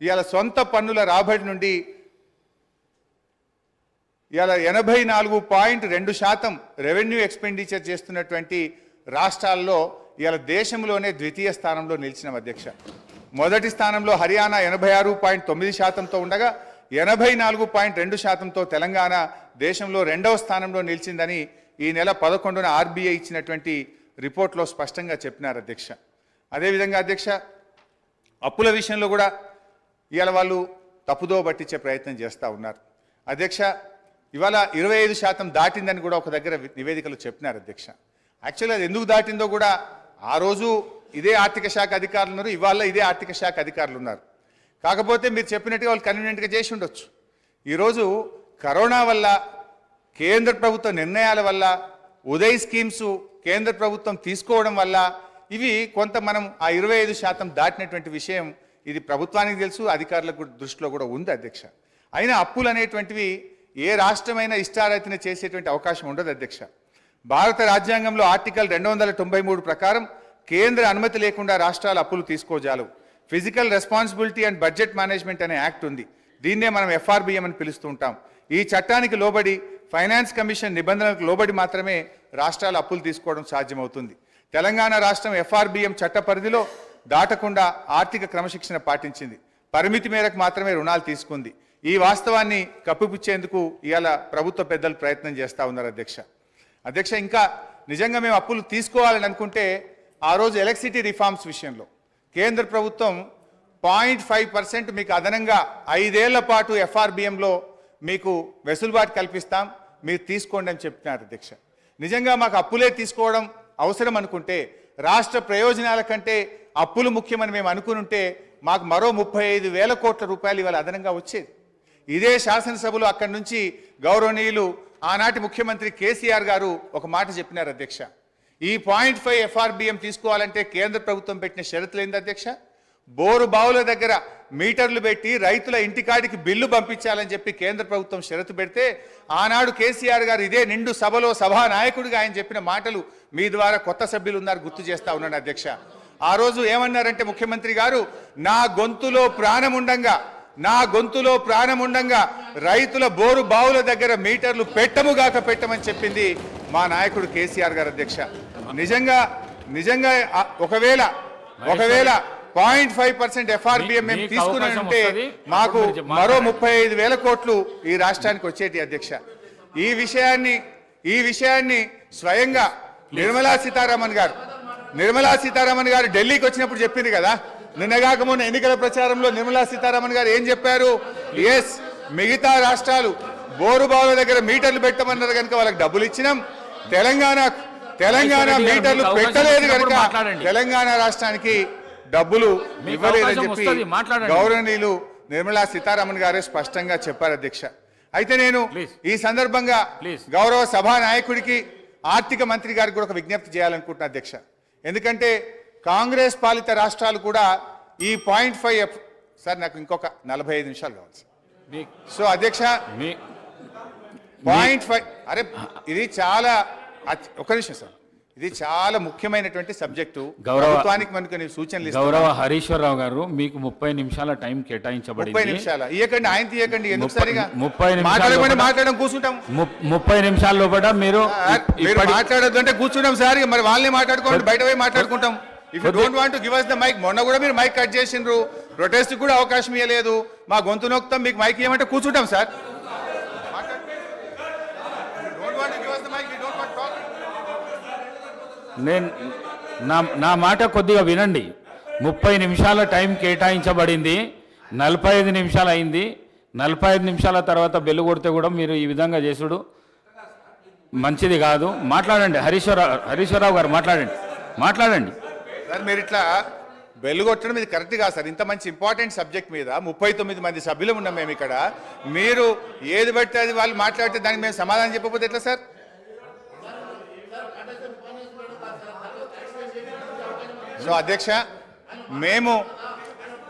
ఇవాళ సొంత పన్నుల రాబడి నుండి ఇవాళ ఎనభై నాలుగు పాయింట్ రెండు శాతం రెవెన్యూ ఎక్స్పెండిచర్ చేస్తున్నటువంటి రాష్ట్రాల్లో ఇవాళ దేశంలోనే ద్వితీయ స్థానంలో నిలిచిన అధ్యక్ష. మొదటి స్థానంలో హర్యానా ఎనభై ఆరు పాయింట్ తొమ్మిది శాతంతో ఉండగా ఎనభై నాలుగు పాయింట్ రెండు శాతంతో తెలంగాణ దేశంలో రెండవ స్థానంలో నిలిచిందని ఈ నెల పదకొండున ఆర్బీఐ ఇచ్చినటువంటి రిపోర్ట్లో స్పష్టంగా చెప్పినారు అధ్యక్ష. అదేవిధంగా అధ్యక్ష అప్పుల విషయంలో కూడా ఇవాళ వాళ్ళు తప్పుదో పట్టించే ప్రయత్నం చేస్తూ ఉన్నారు. అధ్యక్ష ఇవాళ ఇరవై ఐదు శాతం దాటిందని కూడా ఒక దగ్గర నివేదికలు చెప్పినారు అధ్యక్ష. యాక్చువల్గా అది ఎందుకు దాటిందో కూడా ఆ రోజు ఇదే ఆర్థిక శాఖ అధికారులు ఉన్నారు ఇవాళ ఇదే ఆర్థిక శాఖ అధికారులు ఉన్నారు. కాకపోతే మీరు చెప్పినట్టుగా వాళ్ళు కన్వీనియంట్గా చేసి ఉండొచ్చు. ఈరోజు కరోనా వల్ల కేంద్ర ప్రభుత్వ నిర్ణయాల వల్ల ఉదయ్ స్కీమ్స్ కేంద్ర ప్రభుత్వం తీసుకోవడం వల్ల ఇవి కొంత మనం ఆ ఇరవై ఐదు శాతం దాటినటువంటి విషయం ఇది ప్రభుత్వానికి తెలుసు అధికారులకు దృష్టిలో కూడా ఉంది అధ్యక్ష. అయినా అప్పులు అనేటువంటివి ఏ రాష్ట్రమైనా ఇష్టారైతేనే చేసేటువంటి అవకాశం ఉండదు అధ్యక్ష. భారత రాజ్యాంగంలో ఆర్టికల్ రెండు వందల తొంభై మూడు ప్రకారం కేంద్ర అనుమతి లేకుండా రాష్ట్రాలు అప్పులు తీసుకోజాలవు. Physical responsibility and budget management అనే యాక్ట్ ఉంది. దీన్నే మనం ఎఫ్ఆర్బిఎం అని పిలుస్తూ ఉంటాం. ఈ చట్టానికి లోబడి ఫైనాన్స్ కమిషన్ నిబంధనలకు లోబడి మాత్రమే రాష్ట్రాలు అప్పులు తీసుకోవడం సాధ్యమవుతుంది. తెలంగాణ రాష్ట్రం ఎఫ్ఆర్బిఎం చట్ట పరిధిలో దాటకుండా ఆర్థిక క్రమశిక్షణ పాటించింది. పరిమితి మేరకు మాత్రమే రుణాలు తీసుకుంది. ఈ వాస్తవాన్ని కప్పిపుచ్చేందుకు ఇవాళ ప్రభుత్వ పెద్దలు ప్రయత్నం చేస్తూ ఉన్నారు అధ్యక్ష. అధ్యక్ష ఇంకా నిజంగా మేము అప్పులు తీసుకోవాలని అనుకుంటే ఆ రోజు ఎలక్ట్రిసిటీ రిఫార్మ్స్ విషయంలో కేంద్ర ప్రభుత్వం పాయింట్ ఫైవ్ పర్సెంట్ మీకు అదనంగా ఐదేళ్ళ పాటు ఎఫ్ఆర్బిఎంలో మీకు వెసులుబాటు కల్పిస్తాం. మీరు తీసుకోండి అని చెప్తున్నారు అధ్యక్ష. నిజంగా మాకు అప్పులే తీసుకోవడం అవసరం అనుకుంటే రాష్ట్ర ప్రయోజనాల కంటే అప్పులు ముఖ్యమని మేము అనుకునుంటే మాకు మరో ముప్పై ఐదు వేల కోట్ల రూపాయలు ఇవాళ అదనంగా వచ్చేది. ఇదే శాసనసభలో అక్కడి నుంచి గౌరవనీయులు ఆనాటి ముఖ్యమంత్రి కేసీఆర్ గారు ఒక మాట చెప్పినారు అధ్యక్ష. ఈ పాయింట్ ఫైవ్ ఎఫ్ఆర్బిఎం తీసుకోవాలంటే కేంద్ర ప్రభుత్వం పెట్టిన షరతులు ఏంది అధ్యక్ష? బోరు బావుల దగ్గర మీటర్లు పెట్టి రైతుల ఇంటికాడికి బిల్లు పంపించాలని చెప్పి కేంద్ర ప్రభుత్వం షరతు పెడితే ఆనాడు కేసీఆర్ గారు ఇదే నిండు సభలో సభా నాయకుడిగా ఆయన చెప్పిన మాటలు మీ ద్వారా కొత్త సభ్యులు ఉన్నారు గుర్తు చేస్తా ఉన్నాను అధ్యక్ష. ఆ రోజు ఏమన్నారంటే ముఖ్యమంత్రి గారు నా గొంతులో ప్రాణం ఉండంగా నా గొంతులో ప్రాణముండంగా రైతుల బోరు బావుల దగ్గర మీటర్లు పెట్టముగాక పెట్టమని చెప్పింది మా నాయకుడు కేసీఆర్ గారు అధ్యక్ష. నిజంగా నిజంగా ఒకవేళ ఒకవేళ పాయింట్ ఫైవ్ పర్సెంట్ ఎఫ్ఆర్బిఎం మేము తీసుకుని ఉంటే. మాకు మీరు. ముప్పై ఐదు వేల కోట్లు ఈ రాష్ట్రానికి వచ్చేటి అధ్యక్ష ఈ విషయాన్ని ఈ విషయాన్ని స్వయంగా నిర్మలా సీతారామన్ గారు నిర్మలా సీతారామన్ గారు ఢిల్లీకి వచ్చినప్పుడు చెప్పింది కదా నిన్నగాక మొన్న ఎన్నికల ప్రచారంలో నిర్మలా సీతారామన్ గారు ఏం చెప్పారు ఎస్ మిగతా రాష్ట్రాలు బోరుబావుల దగ్గర మీటర్లు పెట్టమన్నారు కనుక వాళ్ళకి డబ్బులు ఇచ్చినాం తెలంగాణ తెలంగాణ మీటర్లు పెట్టలేదు కనుక. తెలంగాణ రాష్ట్రానికి డబ్బులు ఇవ్వలేదని చెప్పి. గౌరవనీయులు నిర్మలా సీతారామన్ గారే స్పష్టంగా చెప్పారు అధ్యక్ష అయితే నేను. ఈ సందర్భంగా. గౌరవ సభా నాయకుడికి ఆర్థిక మంత్రి గారికి కూడా ఒక విజ్ఞప్తి చేయాలనుకుంటున్నా అధ్యక్ష ఎందుకంటే కాంగ్రెస్ పాలిత రాష్ట్రాలు కూడా ఈ పాయింట్ ఫైవ్ సార్ నాకు ఇంకొక నలభై ఐదు నిమిషాలు. మీ- సో అధ్యక్ష పాయింట్ ఫైవ్ అరే ఇది చాలా ఒక నిమిషం సార్ ఇది చాలా ముఖ్యమైనటువంటి సబ్జెక్టు. గౌరవ- ప్రభుత్వానికి మనకు సూచనలు. గౌరవ హరీశ్వరరావు గారు మీకు ముప్పై నిమిషాల టైం ముప్పై కేటాయించబడింది నిమిషాల. ఇయ్యకండి ఆయన తీయకండి ఎందుకు ముప్పై- సరిగా? ముప్పై నిమిషాలు మాట్లాడడం కూర్చుంటాం. ముప్పై నిమిషాల లోపల మీరు మాట్లాడొద్దు అంటే కూర్చుంటాం సార్ మరి వాళ్ళని మాట్లాడుకోండి బయట పోయి మాట్లాడుకుంటాం. If you don't want give us the mic మొన్న కూడా మీరు మైక్ కట్ చేసిండ్రు. ప్రొటెస్ట్ కూడా అవకాశం ఇవ్వలేదు మా గొంతు నొక్కుతాం మీకు మైక్ ఇవ్వమంటే కూర్చుంటాం సార్. నేను నా నా మాట కొద్దిగా వినండి. ముప్పై నిమిషాల టైం కేటాయించబడింది. నలభై ఐదు నిమిషాలు అయింది. నలభై ఐదు నిమిషాల తర్వాత బెల్లు కొడితే కూడా మీరు ఈ విధంగా చేసుడు. మంచిది కాదు. మాట్లాడండి. హరీశ్వరరావు హరీశ్వరరావు గారు మాట్లాడండి. మాట్లాడండి. సార్ మీరు ఇట్లా బెల్లు కొట్టడం ఇది కరెక్ట్ కాదు సార్. ఇంత మంచి ఇంపార్టెంట్ సబ్జెక్ట్ మీద ముప్పై తొమ్మిది మంది సభ్యులు ఉన్నాం మేము ఇక్కడ. మీరు ఏది బట్టి అది వాళ్ళు మాట్లాడితే దానికి మేము సమాధానం చెప్పకపోతే ఎట్లా సార్? సో అధ్యక్ష మేము